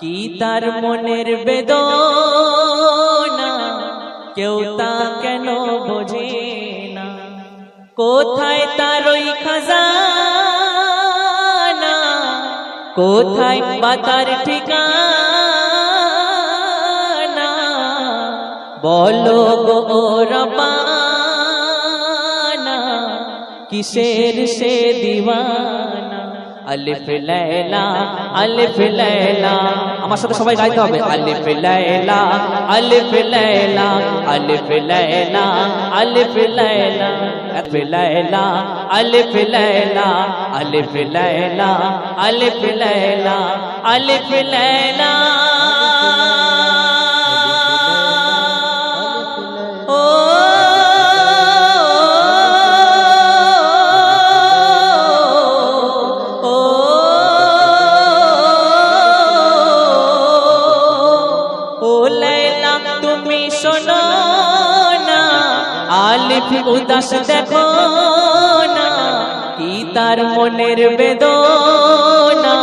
কি তার মনের বেদনা? কেউ তা কেন বোঝে না? কোথায় তার ওই খাজানা? কোথায় পাতার ঠিকানা? বলো গো ও রবানা কিসের সে দিওয়ানা? আলিফ লাইলা আলিফ লাইলা। আমার সাথে সবাই গাইতে হবে। আলিফ লাইলা আলিফ লাইলা আলিফ লাইলা আলিফ লাইলা। আলিফ লাইলা আলিফ লাইলা আলিফ লাইলা আলিফ লাইলা আলিফ লাইলা। আলিফ উদাস দেখো না কি তার মনের বেদনা,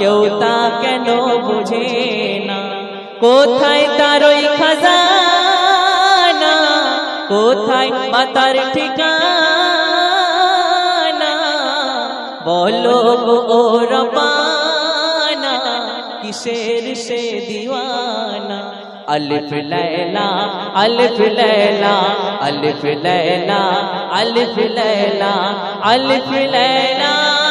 কেউ তা কেন বুঝে না কোথায় তার ওই খাজানা? কোথায় মাতার ঠিকানা? বলো ও রবানা, কিসের সে দিওয়ানা? الف لیلا الف لیلا الف لیلا الف لیلا الف لیلا